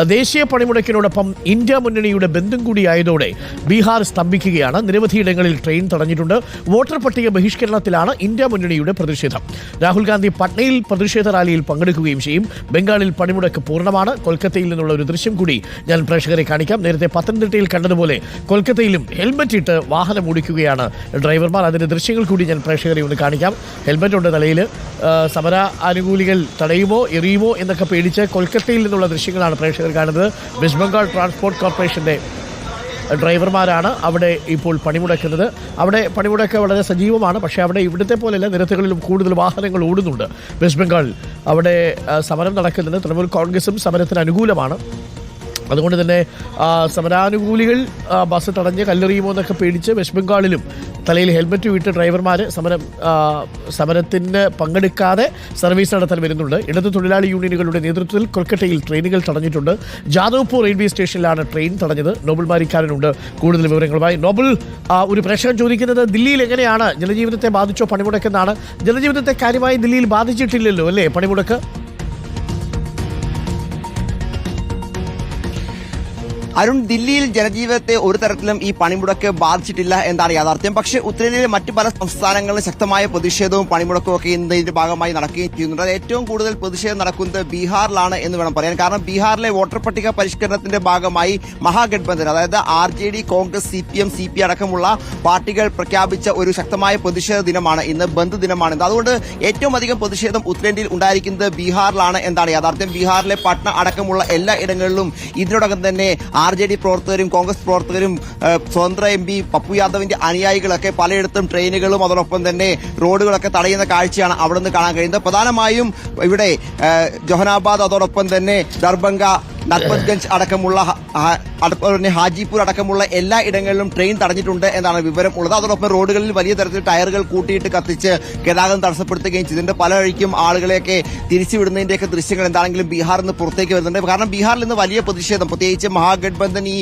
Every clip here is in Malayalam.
ദേശീയ പണിമുടക്കിനോടൊപ്പം ഇന്ത്യ മുന്നണിയുടെ ബന്ധം കൂടിയായതോടെ ബീഹാർ സ്തംഭിക്കുകയാണ്. നിരവധിയിടങ്ങളിൽ ട്രെയിൻ തടഞ്ഞിട്ടുണ്ട്. വോട്ടർ പട്ടിക ബഹിഷ്കരണത്തിലാണ് ഇന്ത്യ മുന്നണിയുടെ പ്രതിഷേധം. രാഹുൽ ഗാന്ധി പട്നയിൽ പ്രതിഷേധ റാലിയിൽ പങ്കെടുക്കുകയും ചെയ്യും. ബംഗാളിൽ പണിമുടക്ക് പൂർണമാണ്. കൊൽക്കത്തയിൽ നിന്നുള്ള ഒരു ദൃശ്യം കൂടി ഞാൻ പ്രേക്ഷകരെ കാണിക്കാം. നേരത്തെ പത്തനംതിട്ടയിൽ കണ്ടതുപോലെ കൊൽക്കത്തയിലും ഹെൽമറ്റ് ഇട്ട് വാഹനം ഓടിക്കുകയാണ് ഡ്രൈവർമാർ. അതിന്റെ ദൃശ്യങ്ങൾ കൂടി ഞാൻ പ്രേക്ഷകരെ ഒന്ന് കാണിക്കാം. ഹെൽമറ്റ് ഉണ്ട് തലയിൽ. സമര ആനുകൂലികൾ തടയുമോ എറിയുമോ എന്നൊക്കെ പേടിച്ച് കൊൽക്കത്തയിൽ നിന്നുള്ള ദൃശ്യങ്ങളാണ് പ്രേക്ഷകർ കാണുന്നത്. വെസ്റ്റ് ബംഗാൾ ട്രാൻസ്പോർട്ട് കോർപ്പറേഷന്റെ ഡ്രൈവർമാരാണ് അവിടെ ഇപ്പോൾ പണിമുടക്കുന്നത്. അവിടെ പണിമുടക്ക് വളരെ സജീവമാണ്. പക്ഷേ അവിടെ ഇവിടുത്തെ പോലെയല്ല നിരത്തുകളിലും കൂടുതൽ വാഹനങ്ങൾ ഓടുന്നുണ്ട്. വെസ്റ്റ് ബംഗാളിൽ അവിടെ സമരം നടക്കുന്നത് തൃണമൂൽ കോൺഗ്രസും സമരത്തിന് അനുകൂലമാണ്. അതുകൊണ്ട് തന്നെ സമരാനുകൂലികൾ ബസ് തടഞ്ഞ് കല്ലെറിയുമോ എന്നൊക്കെ പേടിച്ച് വെസ്റ്റ് ബംഗാളിലും തലയിൽ ഹെൽമറ്റ് വിട്ട് ഡ്രൈവർമാർ സമരം സമരത്തിന് പങ്കെടുക്കാതെ സർവീസ് നടത്താൻ വരുന്നുണ്ട്. ഇടതു തൊഴിലാളി യൂണിയനുകളുടെ നേതൃത്വത്തിൽ കൊൽക്കട്ടയിൽ ട്രെയിനുകൾ തടഞ്ഞിട്ടുണ്ട്. ജാദവ്പൂർ റെയിൽവേ സ്റ്റേഷനിലാണ് ട്രെയിൻ തടഞ്ഞത്. നോബൽ മാരിക്കാരനുണ്ട്. കൂടുതൽ വിവരങ്ങളുമായി നോബൽ ഒരു പ്രേക്ഷകൻ ചോദിക്കുന്നത് ദില്ലിയിൽ എങ്ങനെയാണ്? ജനജീവിതത്തെ ബാധിച്ചോ പണിമുടക്കെന്നാണ്. ജനജീവിതത്തെ കാര്യമായി ദില്ലിയിൽ ബാധിച്ചിട്ടില്ലല്ലോ അല്ലേ പണിമുടക്ക്? അരുൺ ദില്ലിയിൽ ജനജീവിതത്തെ ഒരു തരത്തിലും ഈ പണിമുടക്ക് ബാധിച്ചിട്ടില്ല എന്നാണ് യാഥാർത്ഥ്യം. പക്ഷേ ഉത്തരേന്ത്യയിലെ മറ്റ് പല സംസ്ഥാനങ്ങളിലും ശക്തമായ പ്രതിഷേധവും പണിമുടക്കവും ഒക്കെ ഇതിന്റെ ഭാഗമായി നടക്കുകയും ചെയ്യുന്നുണ്ട്. ഏറ്റവും കൂടുതൽ പ്രതിഷേധം നടക്കുന്നത് ബീഹാറിലാണ് എന്ന് വേണം പറയാൻ. കാരണം ബീഹാറിലെ വോട്ടർ പട്ടിക പരിഷ്കരണത്തിന്റെ ഭാഗമായി മഹാഗഡ്ബന്ധൻ അതായത് R J D Congress C P M C P അടക്കമുള്ള പാർട്ടികൾ പ്രഖ്യാപിച്ച ഒരു ശക്തമായ പ്രതിഷേധ ദിനമാണ് ഇന്ന് ബന്ദ് ദിനമാണ്. അതുകൊണ്ട് ഏറ്റവും അധികം പ്രതിഷേധം ഉത്തരേന്ത്യയിൽ ഉണ്ടായിരിക്കുന്നത് ബീഹാറിലാണ് എന്നാണ് യാഥാർത്ഥ്യം. ബീഹാറിലെ പട്ന അടക്കമുള്ള എല്ലാ ഇടങ്ങളിലും ഇതിനോടകം തന്നെ ആർ ജെ ഡി പ്രവർത്തകരും കോൺഗ്രസ് പ്രവർത്തകരും സ്വതന്ത്ര എം പി പപ്പു യാദവിന്റെ അനുയായികളൊക്കെ പലയിടത്തും ട്രെയിനുകളും അതോടൊപ്പം തന്നെ റോഡുകളൊക്കെ തടയുന്ന കാഴ്ചയാണ് അവിടെ നിന്ന് കാണാൻ കഴിയുന്നത്. പ്രധാനമായും ഇവിടെ ജൊഹനാബാദ് അതോടൊപ്പം തന്നെ ദർഭംഗ നർമദ്ഗഞ്ച് അടക്കമുള്ള ഹാജിപൂർ അടക്കമുള്ള എല്ലാ ഇടങ്ങളിലും ട്രെയിൻ തടഞ്ഞിട്ടുണ്ട് എന്നാണ് വിവരം ഉള്ളത്. അതോടൊപ്പം റോഡുകളിൽ വലിയ തരത്തിൽ ടയറുകൾ കൂട്ടിയിട്ട് കത്തിച്ച് ഗതാഗതം തടസ്സപ്പെടുത്തുകയും ചെയ്തിട്ടുണ്ട്. പല വഴിക്കും ആളുകളെയൊക്കെ തിരിച്ചുവിടുന്നതിന്റെയൊക്കെ ദൃശ്യങ്ങൾ എന്താണെങ്കിലും ബീഹാറിൽ നിന്ന് പുറത്തേക്ക് വരുന്നുണ്ട്. കാരണം ബീഹാറിൽ നിന്ന് വലിയ പ്രതിഷേധം. പ്രത്യേകിച്ച് മഹാഗഡ്ബന്ധൻ ഈ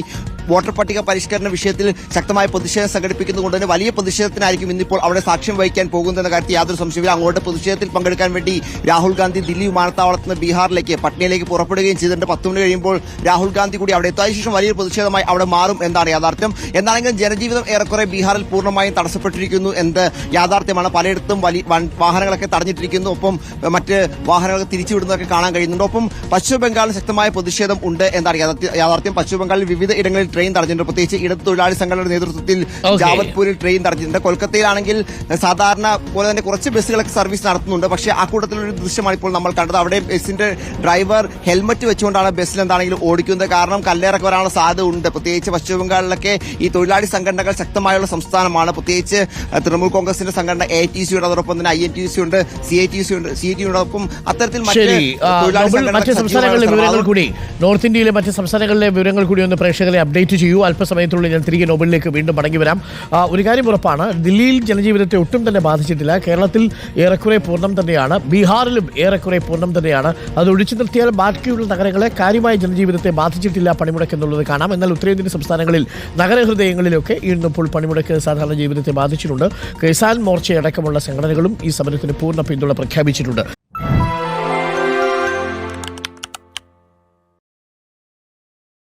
വോട്ടർ പട്ടിക പരിഷ്കരണ വിഷയത്തിൽ ശക്തമായ പ്രതിഷേധം സംഘടിപ്പിക്കുന്നതുകൊണ്ട് തന്നെ വലിയ പ്രതിഷേധത്തിനായിരിക്കും ഇന്നിപ്പോൾ അവിടെ സാക്ഷ്യം വഹിക്കാൻ പോകുന്നതെന്ന കാര്യത്തിൽ യാതൊരു സംശയമില്ല അങ്ങോട്ട് പ്രതിഷേധത്തിൽ പങ്കെടുക്കാൻ വേണ്ടി രാഹുൽ ഗാന്ധി ദില്ലി വിമാനത്താവളത്തിൽ നിന്ന് ബീഹാറിലേക്ക് പട്നയിലേക്ക് പുറപ്പെടുകയും ചെയ്തിട്ടുണ്ട്. പത്ത് മണി കഴിയുമ്പോൾ രാഹുൽ ഗാന്ധി കൂടി അവിടെ എത്തിയ ശേഷം വലിയൊരു പ്രതിഷേധമായി അവിടെ മാറും എന്നാണ് യാഥാർത്ഥ്യം. എന്നാണെങ്കിലും ജനജീവിതം ഏറെക്കുറെ ബീഹാറിൽ പൂർണമായും തടസ്സപ്പെട്ടിരിക്കുന്നു എന്ത് യാഥാർത്ഥ്യമാണ്. പലയിടത്തും വലിയ വാഹനങ്ങളൊക്കെ തടഞ്ഞിട്ടിരിക്കുന്നു. ഒപ്പം മറ്റ് വാഹനങ്ങൾ തിരിച്ചുവിടുന്നതൊക്കെ കാണാൻ കഴിയുന്നുണ്ട്. ഒപ്പം പശ്ചിമ ബംഗാളിൽ ശക്തമായ പ്രതിഷേധം ഉണ്ട് എന്നാണ് യാഥാർത്ഥ്യം പശ്ചിമ ബംഗാളിൽ വിവിധ ഇടങ്ങളിൽ ട്രെയിൻ തടഞ്ഞിട്ടുണ്ട്. പ്രത്യേകിച്ച് ഇടത് തൊഴിലാളി സംഘടനയുടെ നേതൃത്വത്തിൽ. ജാവത്പൂരിൽ ട്രെയിൻ തടഞ്ഞിട്ടുണ്ട്. കൊൽക്കത്തയിലാണെങ്കിൽ സാധാരണ പോലെ തന്നെ കുറച്ച് ബസ്സുകളൊക്കെ സർവീസ് നടത്തുന്നുണ്ട്. പക്ഷേ ആ കൂട്ടത്തിലൊരു ദൃശ്യമാണ് ഇപ്പോൾ നമ്മൾ കണ്ടത്. അവിടെ ബസ്സിന്റെ ഡ്രൈവർ ഹെൽമറ്റ് വെച്ചുകൊണ്ടാണ് ബസ്സിൽ എന്താണെങ്കിലും ഓടിക്കുന്നത്. കാരണം കല്ലേറൊക്കെ വരാനുള്ള സാധ്യത ഉണ്ട് പ്രത്യേകിച്ച് പശ്ചിമ ബംഗാളിലൊക്കെ ഈ തൊഴിലാളി സംഘടനകൾ ശക്തമായുള്ള സംസ്ഥാനമാണ്. പ്രത്യേകിച്ച് തൃണമൂൽ കോൺഗ്രസിന്റെ സംഘടന എ ടി സിയുടെ അതോടൊപ്പം തന്നെ ഐ എൻ ടി സി ഉണ്ട് സി ഐ ടി സി ഉണ്ട് സി ടി ഉണ്ടൊപ്പം അത്തരത്തിൽ മറ്റ് സംസ്ഥാനങ്ങളിലെ വിവരങ്ങൾ കൂടി നോർത്ത് ഇന്ത്യയിലെ മറ്റ് സംസ്ഥാനങ്ങളിലെ വിവരങ്ങൾ കൂടി ഒന്ന് പ്രേക്ഷകരെ അപ്ഡേറ്റ് ചെയ്യൂ. അല്പസമയത്തുള്ളിൽ ഞാൻ തിരികെ നോബലിലേക്ക് വീണ്ടും മടങ്ങി വരാം. ഒരു കാര്യം ഉറപ്പാണ്. ദില്ലിയിൽ ജനജീവിതത്തെ ഒട്ടും തന്നെ ബാധിച്ചിട്ടില്ല. കേരളത്തിൽ ഏറെക്കുറെ പൂർണം തന്നെയാണ്. ബീഹാറിലും ഏറെക്കുറെ പൂർണം തന്നെയാണ്. അത് ഒഴിച്ചു നിർത്തിയാൽ ബാക്കിയുള്ള നഗരങ്ങളെ കാര്യമായ ജനജീവിതത്തെ ബാധിച്ചിട്ടില്ല പണിമുടക്ക് എന്നുള്ളത് കാണാം. എന്നാൽ ഉത്തരേന്ത്യൻ സംസ്ഥാനങ്ങളിൽ നഗരഹൃദയങ്ങളിലൊക്കെ ഇന്നിപ്പോൾ പണിമുടക്ക് സാധാരണ ജീവിതത്തെ ബാധിച്ചിട്ടുണ്ട്. കിസാൻ മോർച്ചയടക്കമുള്ള സംഘടനകളും ഈ സമരത്തിന് പൂർണ പിന്തുണ പ്രഖ്യാപിച്ചിട്ടുണ്ട്.